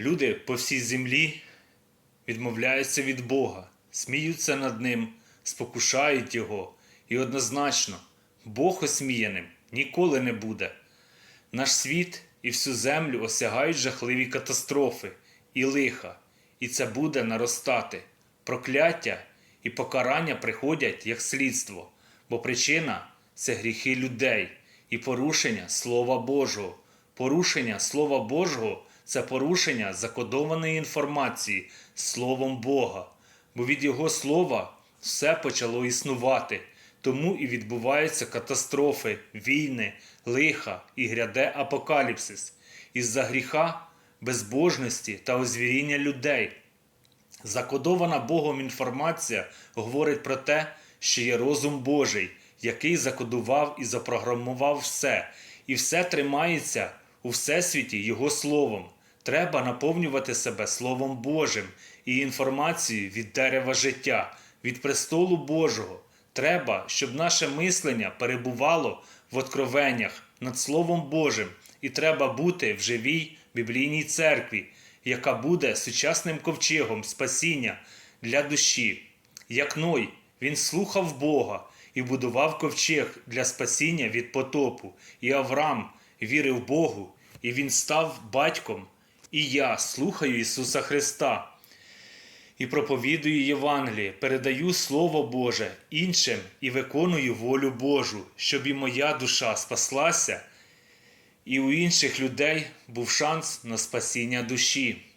Люди по всій землі відмовляються від Бога, сміються над Ним, спокушають Його. І однозначно, Бог осміяним ніколи не буде. Наш світ і всю землю осягають жахливі катастрофи і лиха, і це буде наростати. Прокляття і покарання приходять як слідство, бо причина це гріхи людей і порушення Слова Божого. Порушення Слова Божого це порушення закодованої інформації Словом Бога, бо від Його слова все почало існувати. Тому і відбуваються катастрофи, війни, лиха і гряде апокаліпсис із-за гріха, безбожності та озвіріння людей. Закодована Богом інформація говорить про те, що є розум Божий, який закодував і запрограмував все, і все тримається у всесвіті Його Словом. Треба наповнювати себе Словом Божим і інформацією від дерева життя, від престолу Божого. Треба, щоб наше мислення перебувало в откровеннях над Словом Божим, і треба бути в живій біблійній церкві, яка буде сучасним ковчегом спасіння для душі. Як Ной, він слухав Бога і будував ковчег для спасіння від потопу. І Авраам вірив Богу, і він став батьком. І я слухаю Ісуса Христа і проповідую Євангеліє, передаю Слово Боже іншим і виконую волю Божу, щоб і моя душа спаслася, і у інших людей був шанс на спасіння душі.